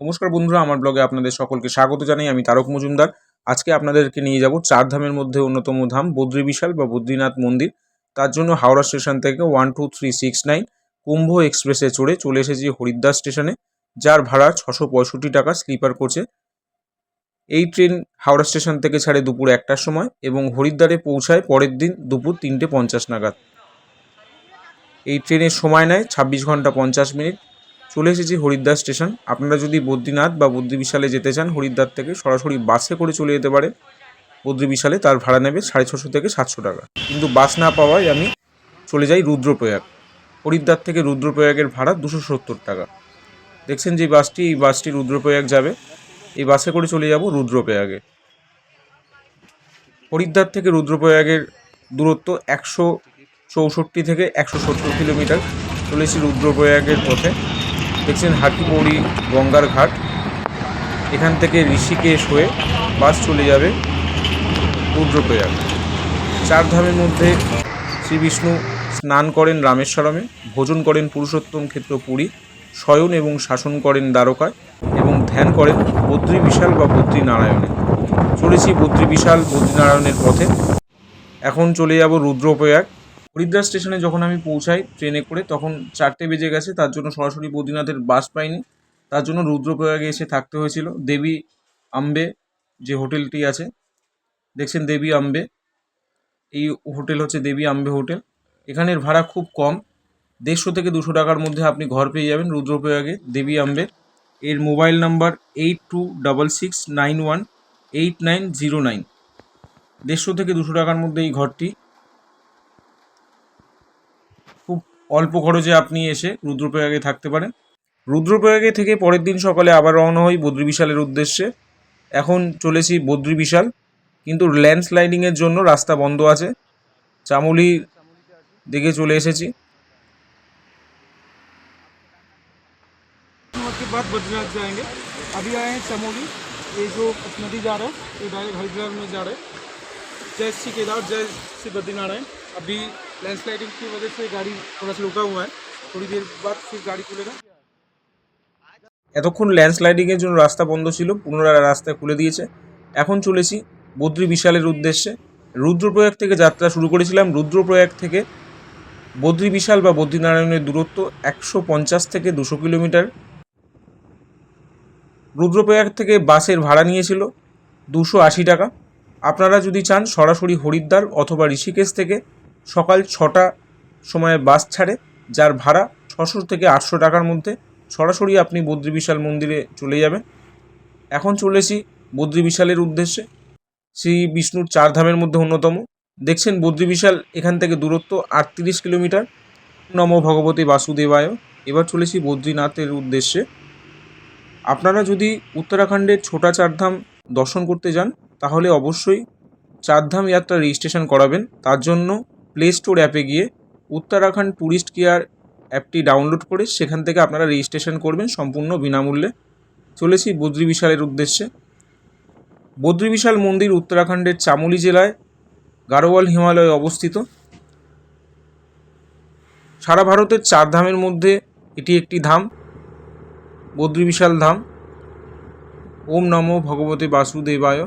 নমস্কার বন্ধুরা, আমার ব্লগে আপনাদের সকলকে স্বাগত জানাই। আমি তারক মজুমদার। আজকে আপনাদেরকে নিয়ে যাব চার ধামের মধ্যে অন্যতম ধাম, বদ্রী বিশাল বা বদ্রীনাথ মন্দির। তার জন্য হাওড়া স্টেশন থেকে one two three six nine Kumbh এক্সপ্রেসে চড়ে চলে এসেছি হরিদ্বার স্টেশনে, যার ভাড়া ছশো পঁয়ষট্টি টাকা স্লিপার কোচে এই ট্রেন হাওড়া স্টেশন থেকে ছাড়ে দুপুর একটার সময় এবং হরিদ্বারে পৌঁছায় পরের দিন দুপুর তিনটে পঞ্চাশ নাগাদ। এই ট্রেনের সময় নেয় ছাব্বিশ ঘণ্টা পঞ্চাশ মিনিট। চলে এসেছি হরিদ্বার স্টেশন। আপনারা যদি বদ্রীনাথ বা বদ্রী বিশালে যেতে চান, হরিদ্বার থেকে সরাসরি বাসে করে চলে যেতে পারে। বদ্রী বিশালে তার ভাড়া নেবে সাড়ে ছশো থেকে সাতশো টাকা। কিন্তু বাস না পাওয়ায় আমি চলে যাই রুদ্রপ্রয়াগ। হরিদ্বার থেকে রুদ্রপ্রয়াগের ভাড়া দুশো সত্তর টাকা। দেখছেন যে বাসটি, এই বাসটি রুদ্রপ্রয়াগ যাবে। এই বাসে করে চলে যাব রুদ্রপ্রয়াগে। হরিদ্বার থেকে রুদ্রপ্রয়াগের দূরত্ব একশো চৌষট্টি থেকে একশো সত্তর কিলোমিটার। চলেছি রুদ্রপ্রয়াগের পথে। দেখছেন হাটিপৌড়ি গঙ্গার ঘাট। এখান থেকে ঋষিকেশ হয়ে বাস চলে যাবে রুদ্রপ্রয়াগ। চার ধামের মধ্যে শ্রী বিষ্ণু স্নান করেন রামেশ্বরমে, ভোজন করেন পুরুষোত্তম ক্ষেত্র পুরী, শয়ন এবং শাসন করেন দ্বারকায় এবং ধ্যান করেন বদ্রী বিশাল বা বদ্রী নারায়ণে চলেছি বদ্রী বিশাল বদ্রীনারায়ণের পথে। এখন চলে যাব রুদ্রপ্রয়াগ। হরিদ্বার স্টেশনে যখন আমি পৌঁছাই ট্রেনে করে, তখন চারটে বেজে গেছে। তার জন্য সরাসরি বদ্রীনাথের বাস পাইনি। তার জন্য রুদ্রপ্রয়াগে এসে থাকতে হয়েছিল। দেবী আম্বে যে হোটেলটি আছে, দেখছেন দেবী আম্বে? এই হোটেল হচ্ছে দেবী আম্বে হোটেল। এখানের ভাড়া খুব কম। দেড়শো থেকে দুশো টাকার মধ্যে আপনি ঘর পেয়ে যাবেন রুদ্রপ্রয়াগে দেবী আম্বে। এর mobile number eight two double six nine one eight nine zero nine. দেড়শো থেকে দুশো টাকার মধ্যে এই ঘরটি খুব অল্প খরচে আপনি এসে রুদ্রপ্রয়াগে থাকতে পারেন রুদ্রপ্রয়াগে থেকে পরের দিন সকালে আবার রওনা হই বদ্রী বিশালের উদ্দেশ্যে এখন চলেছি বদ্রী বিশাল কিন্তু ল্যান্ডস্লাইডিংয়ের জন্য রাস্তা বন্ধ আছে চামুলি দিকে চলে এসেছি के बाद बद्रीनाथ जाएंगे अभी आए हैं चमोली ये जो नदी जा रहा है ये डायरेक्ट हरिद्वार में जा रहा है जय श्री केदार जय श्री बद्रीनारायण अभी लैंडस्लाइडिंग की वजह से गाड़ी थोड़ा सा रुका हुआ है थोड़ी देर बाद फिर गाड़ी खुलेगा এতক্ষণ ল্যান্ডস্লাইডিংয়ের জন্য রাস্তা বন্ধ ছিল পুনরায় রাস্তা খুলে দিয়েছে এখন চলেছি বদ্রী বিশালের উদ্দেশ্যে রুদ্রপ্রয়াগ থেকে যাত্রা শুরু করেছিলাম রুদ্রপ্রয়াগ থেকে বদ্রী বিশাল বা বদ্রীনারায়ণের দূরত্ব একশো পঞ্চাশ থেকে দুশো কিলোমিটার রুদ্রপ্রয়াগ থেকে বাসের ভাড়া নিয়েছিল দুশো আশি টাকা আপনারা যদি চান সরাসরি হরিদ্বার অথবা ঋষিকেশ থেকে সকাল ছটা সময়ে বাস ছাড়ে, যার ভাড়া ছশো থেকে আটশো টাকার মধ্যে। সরাসরি আপনি বদ্রী বিশাল মন্দিরে চলে যাবেন। এখন চলেছি বদ্রী বিশালের উদ্দেশ্যে। শ্রী বিষ্ণুর চার ধামের মধ্যে অন্যতম। দেখছেন বদ্রী বিশাল এখান থেকে দূরত্ব আটত্রিশ কিলোমিটার। নম ভগবতী বাসুদেবায়। এবার চলেছি বদ্রীনাথের উদ্দেশ্যে। আপনারা যদি উত্তরাখণ্ডের ছোটা চারধাম দর্শন করতে যান, তাহলে অবশ্যই চারধাম যাত্রা রেজিস্ট্রেশন করাবেন। তার জন্য প্লে স্টোর অ্যাপে গিয়ে উত্তরাখণ্ড ট্যুরিস্ট কেয়ার অ্যাপটি ডাউনলোড করে সেখান থেকে আপনারা রেজিস্ট্রেশন করবেন সম্পূর্ণ বিনামূল্যে। চলেছি বদ্রী বিশালের উদ্দেশ্যে। বদ্রী বিশাল মন্দির উত্তরাখণ্ডের চামোলি জেলায় গারোয়াল হিমালয়ে অবস্থিত। সারা ভারতের চার ধামের মধ্যে এটি একটি ধাম, বদ্রী বিশাল ধাম। ওম নমো ভগবতে বাসুদেবায়।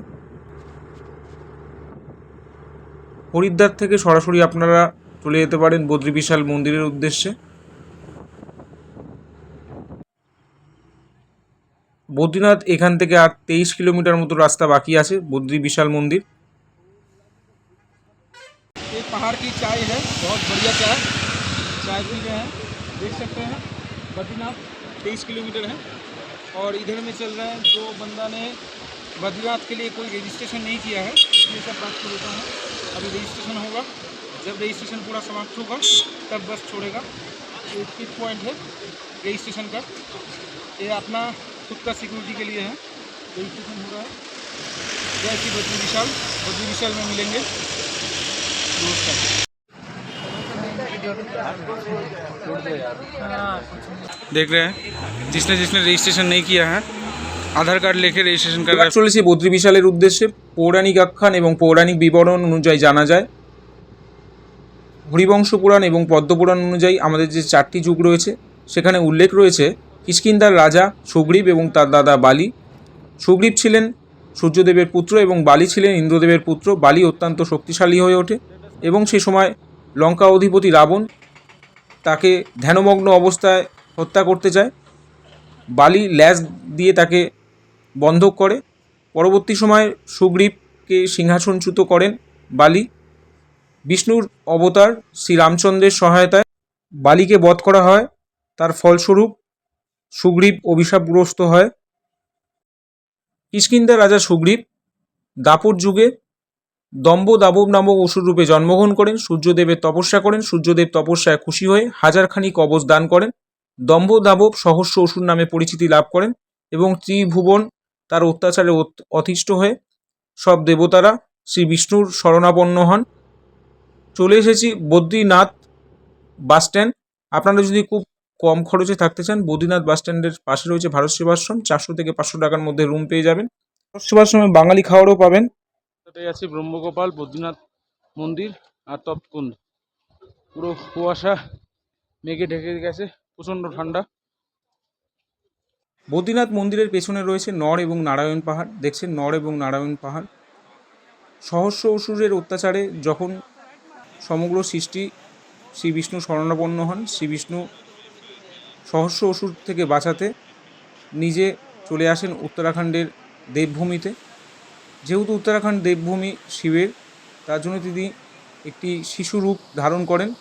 হরিদ্বার থেকে সরাসরি আপনারা চলে যেতে পারেন বদ্রী বিশাল মন্দিরের উদ্দেশ্যে বদ্রীনাথ এখান থেকে আর তেইশ কিলোমিটার মতো রাস্তা বাকি আছে বদ্রী বিশাল মন্দির ये पहाड़ की चाय है बहुत बढ़िया चाय चाय पी रहे हैं देख सकते हैं बद्रीनाथ तेईस किलोमीटर है और इधर में चल रहे हैं जो बंदा ने बद्रीनाथ के लिए कोई रजिस्ट्रेशन नहीं किया है इसलिए सब बात कर देता हूँ अभी रजिस्ट्रेशन होगा। जब रजिस्ट्रेशन पूरा समाप्त होगा, तब बस छोड़ेगा। एक पॉइंट है रजिस्ट्रेशन का। ये अपना खुद का सिक्योरिटी के लिए है। रजिस्ट्रेशन हो रहा है। जय श्री बद्री विशाल। बद्री विशाल में मिलेंगे। नमस्कार। देख रहे हैं, जिसने जिसने रजिस्ट्रेशन नहीं किया है আধার কার্ড লিখে রেজিস্ট্রেশন কার্ড চলেছি বদ্রী বিশালের উদ্দেশ্যে। পৌরাণিক আখ্যান এবং পৌরাণিক বিবরণ অনুযায়ী জানা যায়। হরিবংশ পুরাণ এবং পদ্মপুরাণ অনুযায়ী আমাদের যে চারটি যুগ রয়েছে, সেখানে উল্লেখ রয়েছে কিষ্কিন্দার রাজা সুগ্রীব এবং তার দাদা বালি। সুগ্রীব ছিলেন সূর্যদেবের পুত্র এবং বালি ছিলেন ইন্দ্রদেবের পুত্র। বালি অত্যন্ত শক্তিশালী হয়ে ওঠে এবং সে সময় লঙ্কা অধিপতি রাবণ তাকে ধ্যানমগ্ন অবস্থায় হত্যা করতে চায় বালি ল্যাস দিয়ে তাকে বন্ধক করে। পরবর্তী সময়ে সুগ্রীবকে সিংহাসনচ্যুত করেন বালি। বিষ্ণুর অবতার শ্রী রামচন্দ্রের সহায়তায় বালিকে বধ করা হয়। তার ফলস্বরূপ সুগ্রীব অভিশাপগ্রস্ত হয়। কিষ্কিন্দার রাজা সুগ্রীব দাপর যুগে দম্ব দাবব নামক অসুর রূপে জন্মগ্রহণ করেন। সূর্যদেবের তপস্যা করেন। সূর্যদেব তপস্যায় খুশি হয়ে হাজারখানি কবচ দান করেন। দম্ভ দাবব সহস্র অসুর নামে পরিচিতি লাভ করেন এবং ত্রিভুবন তার অত্যাচারে অত- অতিষ্ঠ হয়ে সব দেবতারা শ্রী বিষ্ণুর শরণাপন্ন হন। চলে এসেছি বদ্রীনাথ বাস স্ট্যান্ড। আপনারা যদি খুব কম খরচে থাকতে চান, বদ্রীনাথ বাস স্ট্যান্ডের পাশে রয়েছে ভারত সেবাশ্রম। চারশো থেকে পাঁচশো টাকার মধ্যে রুম পেয়ে যাবেন। ভারত সেবাশ্রমে বাঙালি খাবারও পাবেন। এটাই আছে ব্রহ্মগোপাল, বদ্রীনাথ মন্দির আর তপকুণ্ড। পুরো কুয়াশা মেঘে ঢেকে গেছে, প্রচণ্ড ঠান্ডা। বদ্রীনাথ মন্দিরের পেছনে রয়েছে নর এবং নারায়ণ পাহাড়। দেখছেন নর এবং নারায়ণ পাহাড়। সহস্র অসুরের অত্যাচারে যখন সমগ্র সৃষ্টি শ্রী বিষ্ণু শরণাপন্ন হন, শ্রী বিষ্ণু সহস্র অসুর থেকে বাঁচাতে নিজে চলে আসেন উত্তরাখণ্ডের দেবভূমিতে। যেহেতু উত্তরাখণ্ড দেবভূমি শিবের, তার জন্য তিনি একটি শিশু রূপ ধারণ করেন।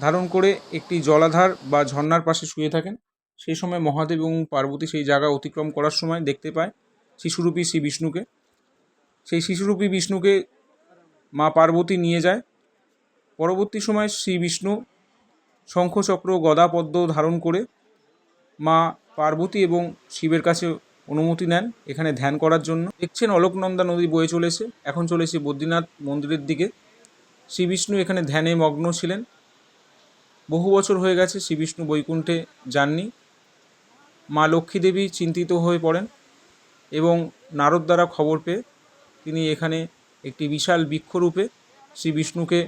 ধারণ করে একটি জলাধার বা ঝর্ণার পাশে শুয়ে থাকেন। সেই সময় মহাদেব এবং পার্বতী সেই জায়গা অতিক্রম করার সময় দেখতে পায় শিশুরূপী শ্রী বিষ্ণুকে। সেই শিশুরূপী বিষ্ণুকে মা পার্বতী নিয়ে যায়। পরবর্তী সময় শ্রী বিষ্ণু শঙ্খচক্র গদা পদ্ম ধারণ করে মা পার্বতী এবং শিবের কাছে অনুমতি নেন এখানে ধ্যান করার জন্য। দেখছেন অলোকনন্দা নদী বয়ে চলেছে। এখন চলেছে বদ্রীনাথ মন্দিরের দিকে। শ্রী বিষ্ণু এখানে ধ্যানে মগ্ন ছিলেন। বহু বছর হয়ে গেছে শ্রী বিষ্ণু বৈকুণ্ঠে যাননি। মা লক্ষ্মী দেবী চিন্তিত হয়ে পড়েন এবং নারদ দ্বারা খবর পেয়ে তিনি এখানে একটি বিশাল বৃক্ষরূপে শ্রী বিষ্ণুকে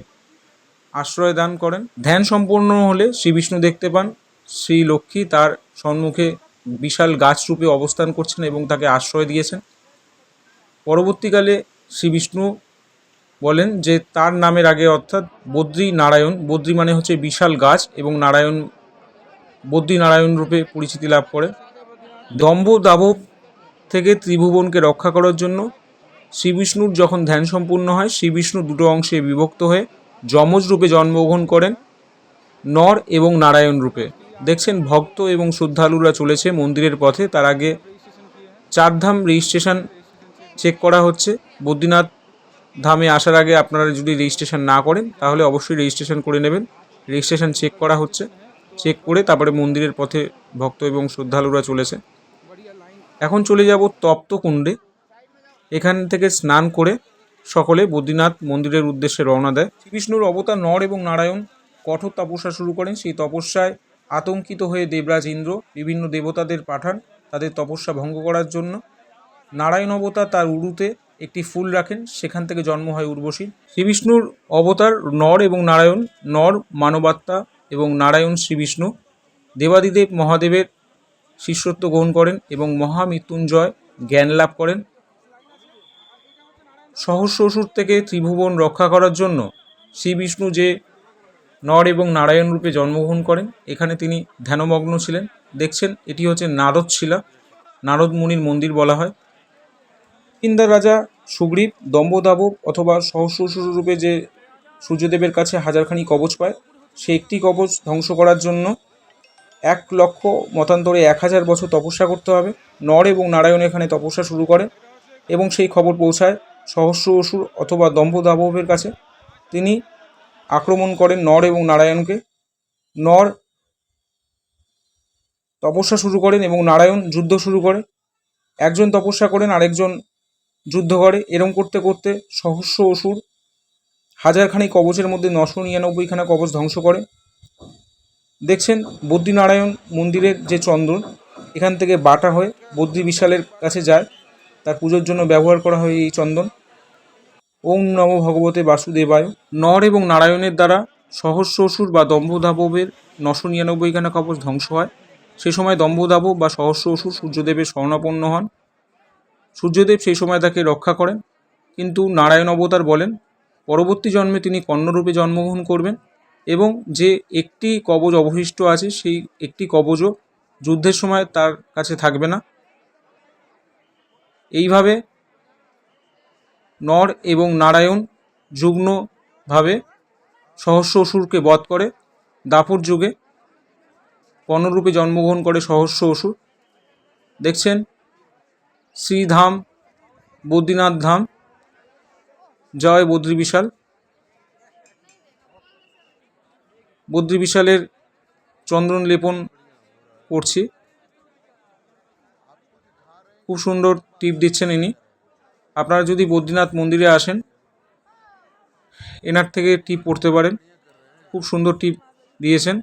আশ্রয় দান করেন। ধ্যান সম্পন্ন হলে শ্রী বিষ্ণু দেখতে পান শ্রী লক্ষ্মী তার সম্মুখে বিশাল গাছ রূপে অবস্থান করছেন এবং তাকে আশ্রয় দিয়েছেন। পরবর্তীকালে শ্রী বিষ্ণু বলেন যে তার নামের আগে অর্থাৎ বদ্রী নারায়ণ, বদ্রী মানে হচ্ছে বিশাল গাছ এবং নারায়ণ বদ্রী নারায়ণ রূপে পরিচিতি লাভ করে। দম্ভ দাবব থেকে ত্রিভুবনকে রক্ষা করার জন্য শ্রীবিষ্ণুর যখন ধ্যান সম্পূর্ণ হয়, শ্রী বিষ্ণু দুটো অংশে বিভক্ত হয়ে যমজ রূপে জন্মগ্রহণ করেন, নর এবং নারায়ণ রূপে। দেখছেন, ভক্ত এবং শ্রদ্ধালুরা চলেছে মন্দিরের পথে। তার আগে চারধাম রেজিস্ট্রেশন চেক করা হচ্ছে। বদ্রীনাথ ধামে আসার আগে আপনারা যদি রেজিস্ট্রেশন না করেন, তাহলে অবশ্যই রেজিস্ট্রেশন করে নেবেন। রেজিস্ট্রেশন চেক করা হচ্ছে। চেক করে তারপরে মন্দিরের পথে ভক্ত এবং শ্রদ্ধালুরা চলেছে। এখন চলে যাব তপ্ত কুণ্ডে এখান থেকে স্নান করে সকলে বদ্রীনাথ মন্দিরের উদ্দেশ্যে রওনা দেয়। শ্রীবিষ্ণুর অবতার নর এবং নারায়ণ কঠোর তপস্যা শুরু করেন। সেই তপস্যায় আতঙ্কিত হয়ে দেবরাজ ইন্দ্র বিভিন্ন দেবতাদের পাঠান তাদের তপস্যা ভঙ্গ করার জন্য। নারায়ণ অবতার তার উরুতে একটি ফুল রাখেন, সেখান থেকে জন্ম হয় উর্বশী। শ্রীবিষ্ণুর অবতার নর এবং নারায়ণ। নর মানবাত্মা এবং নারায়ণ শ্রীবিষ্ণু দেবাদিদেব মহাদেবের শিষ্যত্ব গ্রহণ করেন এবং মহামৃত্যুঞ্জয় জ্ঞান লাভ করেন। সহস্র অসুর থেকে ত্রিভুবন রক্ষা করার জন্য শ্রীবিষ্ণু যে নর এবং নারায়ণ রূপে জন্মগ্রহণ করেন, এখানে তিনি ধ্যানমগ্ন ছিলেন। দেখছেন, এটি হচ্ছে নারদ শিলা। নারদ মুনির মন্দির বলা হয়। ইন্দার রাজা সুগ্রীব দম্বদাবব অথবা সহস্র অসুর রূপে যে সূর্যদেবের কাছে হাজারখানি কবচ পায় সে একটি কবচ ধ্বংস করার জন্য এক লক্ষ, মতান্তরে এক হাজার বছর তপস্যা করতে হবে। নর এবং নারায়ণ এখানে তপস্যা শুরু করে এবং সেই খবর পৌঁছায় সহস্র অসুর অথবা দম্ভদাববের কাছে। তিনি আক্রমণ করেন নর এবং নারায়ণকে। নর তপস্যা শুরু করেন এবং নারায়ণ যুদ্ধ শুরু করে। একজন তপস্যা করেন, আরেকজন যুদ্ধ করে। এরম করতে করতে সহস্র অসুর হাজারখানি কবচের মধ্যে নশো নিরানব্বইখানা কবচ ধ্বংস করে। দেখছেন বদ্রীনারায়ণ মন্দিরের যে চন্দন, এখান থেকে বাটা হয়ে বদ্রী বিশালের কাছে যায়। তার পুজোর জন্য ব্যবহার করা হয় এই চন্দন। ওম নম ভগবতে বাসুদেবায়। নর এবং নারায়ণের দ্বারা সহস্র অসুর বা দম্ভধাববের নশো নিরানব্বইখানা কবচ ধ্বংস হয়। সে সময় দম্ভদাভ বা সহস্র অসুর সূর্যদেবের শরণাপন্ন হন। সূর্যদেব সেই সময় তাকে রক্ষা করেন। কিন্তু নারায়ণ অবতার বলেন পরবর্তী জন্মে তিনি কর্ণরূপে জন্মগ্রহণ করবেন এবং যে একটি কবচ অবশিষ্ট আছে, সেই একটি কবচও যুদ্ধের সময় তার কাছে থাকবে না। এইভাবে নর এবং নারায়ণ যুগ্মভাবে সহস্র অসুরকে বধ করে, দাপর যুগে কর্ণরূপে জন্মগ্রহণ করে সহস্র অসুর। দেখছেন শ্রীধাম বদ্রীনাথ ধাম জয় বদ্রী বিশাল। বদ্রী বিশালের চন্দন লেপন করছি। খুব সুন্দর টিপ দিচ্ছেন ইনি। আপনারা যদি বদ্রীনাথ মন্দিরে আসেন, এনার থেকে টিপ পড়তে পারেন। খুব সুন্দর টিপ দিয়েছেন।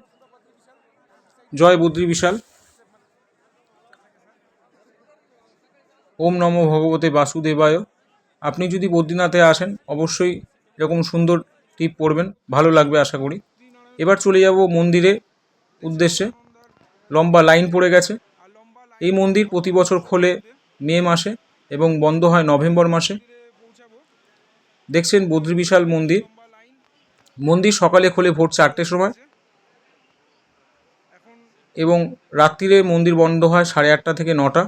জয় বদ্রী বিশাল। ওম নমো ভগবতে বাসুদেবায়। আপনি যদি বদ্রীনাথে আসেন, অবশ্যই এরকম সুন্দর টিপ পড়বেন, ভালো লাগবে আশা করি। এবার চলে যাব মন্দিরে উদ্দেশ্যে। লম্বা লাইন পড়ে গেছে। এই মন্দির প্রতি বছর খোলে মে মাসে এবং বন্ধ হয় নভেম্বর মাসে। দেখছেন বদ্রী বিশাল মন্দির। মন্দির সকালে খোলে ভোর চারটের সময়। এবং রাত্রিরে মন্দির বন্ধ হয় সাড়ে আটটা থেকে নটা।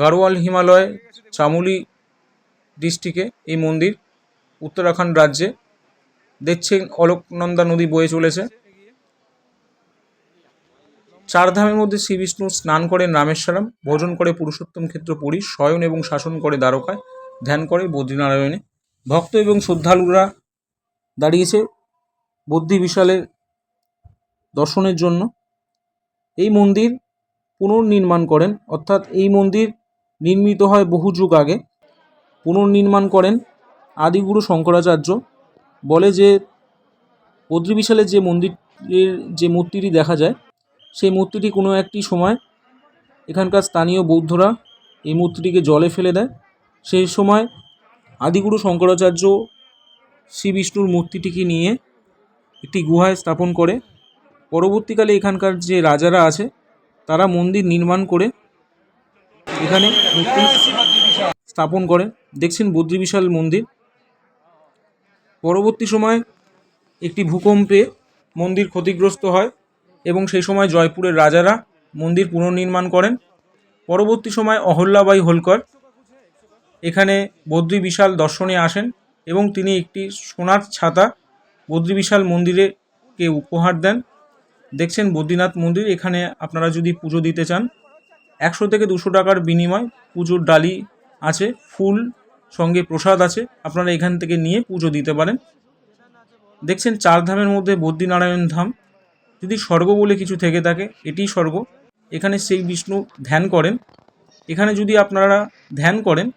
গাড়োয়াল হিমালয় চামুলি ডিস্ট্রিক্টে এই মন্দির উত্তরাখণ্ড রাজ্যে। দেখছেন অলোকনন্দা নদী বয়ে চলেছে। চার ধামের মধ্যে শ্রী বিষ্ণু স্নান করেন রামেশ্বরম, ভোজন করে পুরুষোত্তম ক্ষেত্র পুরী, শয়ন এবং শাসন করে দ্বারকায়, ধ্যান করে বদ্রীনারায়ণে। ভক্ত এবং শ্রদ্ধালুরা দাঁড়িয়েছে বদ্রী বিশালের দর্শনের জন্য। এই মন্দির পুনর্নির্মাণ করেন, অর্থাৎ এই মন্দির নির্মিত হয় বহু যুগ আগে। পুনর্নির্মাণ করেন আদিগুরু শঙ্করাচার্য। বলে যে বদ্রী বিশালের যে মন্দিরের যে মূর্তিটি দেখা যায়, সেই মূর্তিটি কোনো একটি সময় এখানকার স্থানীয় বৌদ্ধরা এই মূর্তিটিকে জলে ফেলে দেয়। সেই সময় আদিগুরু শঙ্করাচার্য শ্রী বিষ্ণুর মূর্তিটিকে নিয়ে একটি গুহায় স্থাপন করে। পরবর্তীকালে এখানকার যে রাজারা আছে, তারা মন্দির নির্মাণ করে এখানে মূর্তি স্থাপন করে। দেখছেন বদ্রী বিশাল মন্দির। পরবর্তী সময় একটি ভূকম্পে মন্দির ক্ষতিগ্রস্ত হয় এবং সেই সময় জয়পুরের রাজারা মন্দির পুনর্নির্মাণ করেন। পরবর্তী সময় অহল্যাবাই হোলকর এখানে বদ্রী বিশাল দর্শনে আসেন এবং তিনি একটি সোনার ছাতা বদ্রী বিশাল মন্দিরে কে উপহার দেন। দেখছেন বদ্রীনাথ মন্দির। এখানে আপনারা যদি পুজো দিতে চান একশো থেকে দুশো টাকার বিনিময় পুজোর ডালি আছে, ফুল, সঙ্গে প্রসাদ আছে। আপনারা এখান থেকে নিয়ে পুজো দিতে পারেন। দেখছেন চার ধামের মধ্যে বদ্রীনারায়ণ ধাম। যদি স্বর্গ বলে কিছু থেকে থাকে, এটিই স্বর্গ। এখানে সেই বিষ্ণু ধ্যান করেন। এখানে যদি আপনারা ধ্যান করেন,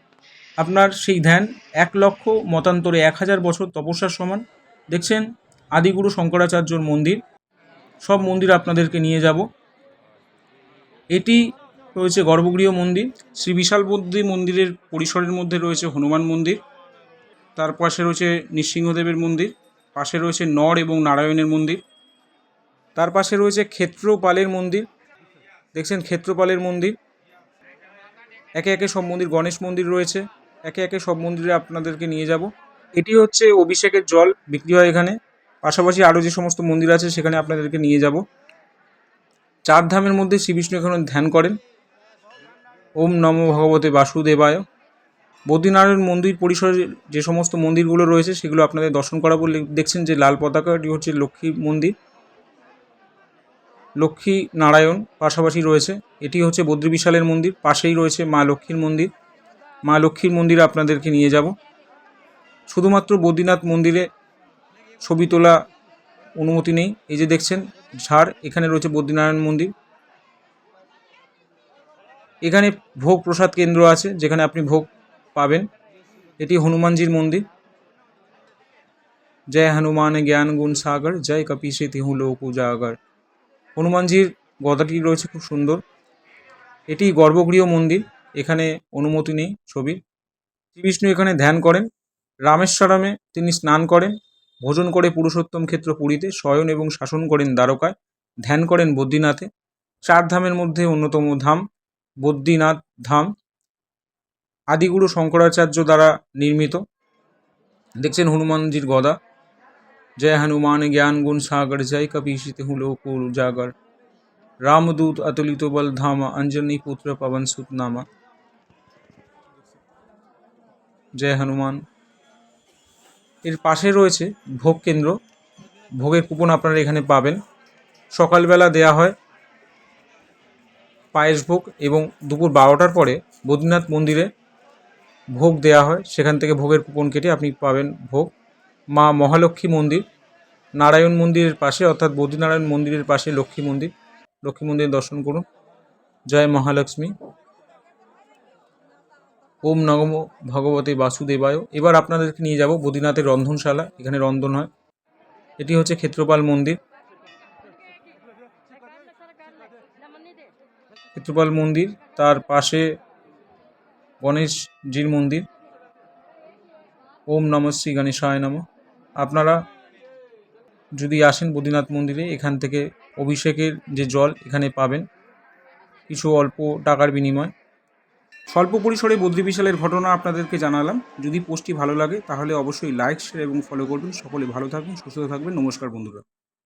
আপনার সেই ধ্যান এক লক্ষ, মতান্তরে এক হাজার বছর তপস্যার সমান। দেখছেন আদিগুরু শঙ্করাচার্যর মন্দির। সব মন্দির আপনাদেরকে নিয়ে যাব। এটি রয়েছে গর্ভগৃহ মন্দির, শ্রী বিশাল বদ্রী মন্দিরের পরিসরের মধ্যে রয়েছে হনুমান মন্দির, তার পাশে রয়েছে নৃসিংহদেবের মন্দির, পাশে রয়েছে নর এবং নারায়ণের মন্দির, তার পাশে রয়েছে ক্ষেত্রপালের মন্দির, দেখছেন ক্ষেত্রপালের মন্দির, একে একে সব মন্দির, গণেশ মন্দির রয়েছে, একে একে সব মন্দিরে আপনাদেরকে নিয়ে যাব। এটি হচ্ছে অভিষেকের জল বিক্রি হয় এখানে, পাশাপাশি আরও যে সমস্ত মন্দির আছে সেখানে আপনাদেরকে নিয়ে যাব। চার ধামের মধ্যে শ্রীবিষ্ণু এখানে ধ্যান করেন। ওম নম ভগবতে বাসুদেবায়। বদ্রীনারায়ণ মন্দির পরিসরে যে সমস্ত মন্দিরগুলো রয়েছে, সেগুলো আপনাদের দর্শন করাবো। দেখছেন যে লাল পতাকাটি হচ্ছে লক্ষ্মী মন্দির। লক্ষ্মী নারায়ণ পাশাপাশি রয়েছে। এটি হচ্ছে বদ্রী বিশালের মন্দির, পাশেই রয়েছে মা লক্ষ্মীর মন্দির। মা লক্ষ্মীর মন্দিরে আপনাদেরকে নিয়ে যাব। শুধুমাত্র বদ্রীনাথ মন্দিরে ছবি তোলা অনুমতি নেই। এই যে দেখছেন, ঝাড়, এখানে রয়েছে বদ্রীনারায়ণ মন্দির। এখানে ভোগ প্রসাদ কেন্দ্র আছে, যেখানে আপনি ভোগ পাবেন। এটি হনুমানজির মন্দির। জয় হনুমান জ্ঞান গুণ সাগর, জয় কপিসে তিহু লোক উজাগর। হনুমানজির গদাটি রয়েছে খুব সুন্দর। এটি গর্ভগৃহ মন্দির, এখানে অনুমতি নেই ছবির। শ্রীবিষ্ণু এখানে ধ্যান করেন। রামেশ্বরমে তিনি স্নান করেন। ভোজন করে পুরুষোত্তম ক্ষেত্র পুরীতে শয়ন এবং শাসন করেন দ্বারকায়। ধ্যান করেন বদ্রীনাথে। চার ধামের মধ্যে অন্যতম ধাম। বদ্রীনাথ ধাম আদিগুরু শঙ্করাচার্য দ্বারা নির্মিত। দেখছেন হনুমানজির গদা। জয় হনুমান, জ্ঞান গুণ সাগর, জয় কপিশিত লোক উজাগর। রামদূত অতুলিত বল ধামা, অঞ্জনী পুত্র পবন সুত নামা। জয় হনুমান। এর পাশে রয়েছে ভোগ কেন্দ্র। ভোগের কুপন আপনারা এখানে পাবেন। সকালবেলা দেয়া হয়। পায়েস ভোগ এবং দুপুর বারোটার পরে বদ্রীনাথ মন্দিরে ভোগ দেয়া হয়। সেখান থেকে ভোগের কুপন কেটে আপনি পাবেন ভোগ। মা মহালক্ষ্মী মন্দির, নারায়ণ মন্দিরের পাশে, অর্থাৎ বদ্রীনারায়ণ মন্দিরের পাশে লক্ষ্মী মন্দির। লক্ষ্মী মন্দির দর্শন করুন। জয় মহালক্ষ্মী। ওম নগম ভগবতে বাসুদেবায়। এবার আপনাদেরকে নিয়ে যাব বদ্রীনাথের রন্ধনশালা। এখানে রন্ধন হয়। এটি হচ্ছে ক্ষেত্রপাল মন্দির। ক্ষেত্রপাল মন্দির, তার পাশে গণেশজির মন্দির। ওম নম শ্রী গণেশায় নম। আপনারা যদি আসেন বদ্রীনাথ মন্দিরে, এখান থেকে অভিষেকের যে জল এখানে পাবেন, কিছু অল্প টাকার বিনিময়। স্বল্প পরিসরে বদ্রী বিশালের ঘটনা আপনাদেরকে জানালাম। যদি পোস্টটি ভালো লাগে, তাহলে অবশ্যই লাইক শেয়ার এবং ফলো করবেন। সকলে ভালো থাকবেন, সুস্থ থাকবেন। নমস্কার বন্ধুরা।